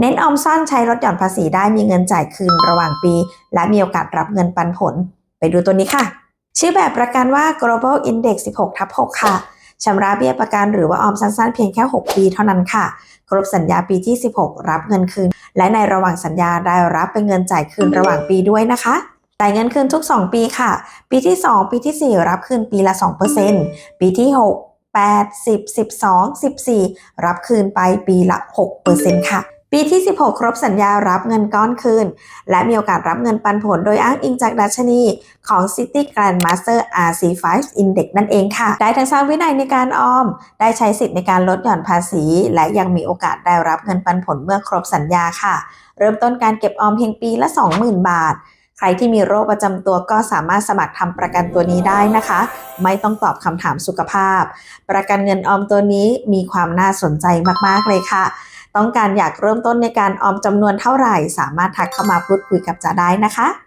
เน้นออมซ่อนใช้ลดหย่อนภาษีได้มีเงินจ่ายคืนระหว่างปี และมีโอกาสรับเงินปันผล ไปดูตัวนี้ค่ะ ชื่อแบบประกันว่า global index 16ทับ6ค่ะชำระเบี้ยประกันหรือว่าออมสั้นๆเพียงแค่ 6 ปีเท่านั้นค่ะ ครบสัญญาปีที่ 16 รับเงินคืน และในระหว่างสัญญาได้รับเป็นเงินจ่ายคืนระหว่างปีด้วยนะคะจ่ายเงินคืนทุก 2 ปีค่ะ ปีที่ 2 ปีที่ 4 รับคืนปีละ 2%ปีที่ 6 8 10 12 14 รับคืนไปปีละ 6%ค่ะ ปีที่ 16 ครบสัญญารับเงินก้อนคืน และมีโอกาสรับเงินปันผลโดยอ้างอิงจากดัชนีของ City Grandmaster RC5 Index นั่นเองค่ะ ได้ทั้งสร้างวินัยในการออม ได้ใช้สิทธิ์ในการลดหย่อนภาษี และยังมีโอกาสได้รับเงินปันผลเมื่อครบสัญญาค่ะ เริ่มต้นการเก็บออมเพียงปีละ 20,000 บาทใครที่มีโรคประจำตัวก็สามารถสมัครทำประกันตัวนี้ได้นะคะ ไม่ต้องตอบคำถามสุขภาพ ประกันเงินออมตัวนี้มีความน่าสนใจมาก ๆ เลยค่ะ ต้องการอยากเริ่มต้นในการออมจำนวนเท่าไหร่ สามารถทักเข้ามาพูดคุยกับจ๋าได้นะคะ